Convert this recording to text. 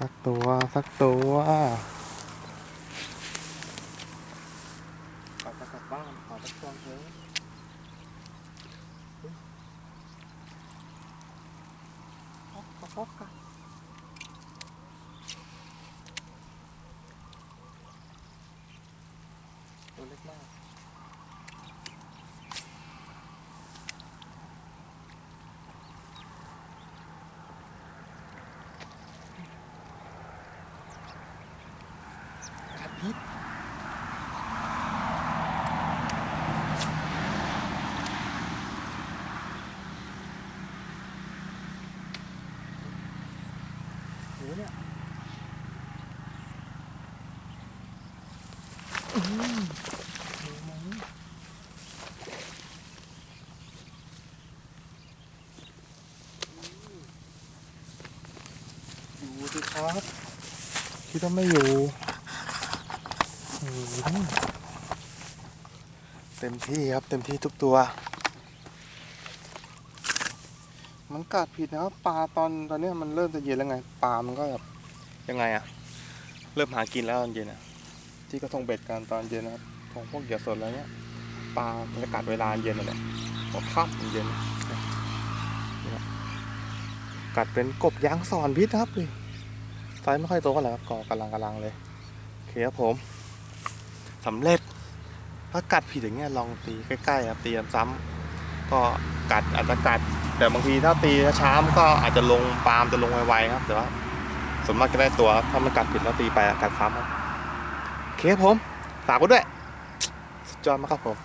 สักตัว สักตัวขอจะกลับบ้าน ขอจะควงเถอะฮอกฮอกฮอกกันตัวเล็กมาก พิษโหเนี่ยอืมดูสิครับคิดว่าไม่อยู่ เต็มที่ครับเต็มที่ทุกตัว มันกัดผิดนะครับปลาตอนตอนนี้มันเริ่มจะเย็นแล้วไงปลามันก็แบบยังไงอะเริ่มหากินแล้วตอนเย็นอะที่ก็ทงเบ็ดกันตอนเย็นนะครับของพวกเหยื่อสดอะไรเนี้ยปลามันจะกัดเวลาเย็นนั่นแหละพอค่ำเย็นเนี่ยกัดเป็นกบยางสอนพิษครับเลยไซส์ไม่ค่อยโตเท่าไหร่ครับก็กำลังกำลังเลยโอเคครับผม สำเร็จ ถ้ากัดผิดอย่างเงี้ยลองตีใกล้ๆครับตีซ้ำๆก็กัดอาจจะกัด แต่บางทีถ้าตีช้าๆมันก็อาจจะลงปาล์มจะลงไวๆครับแต่ว่าส่วนมากจะได้ตัวถ้ามันกัดผิดแล้วตีไปกัดซ้ำครับเคครับผมฝากไว้ด้วยสุดยอดมากครับผม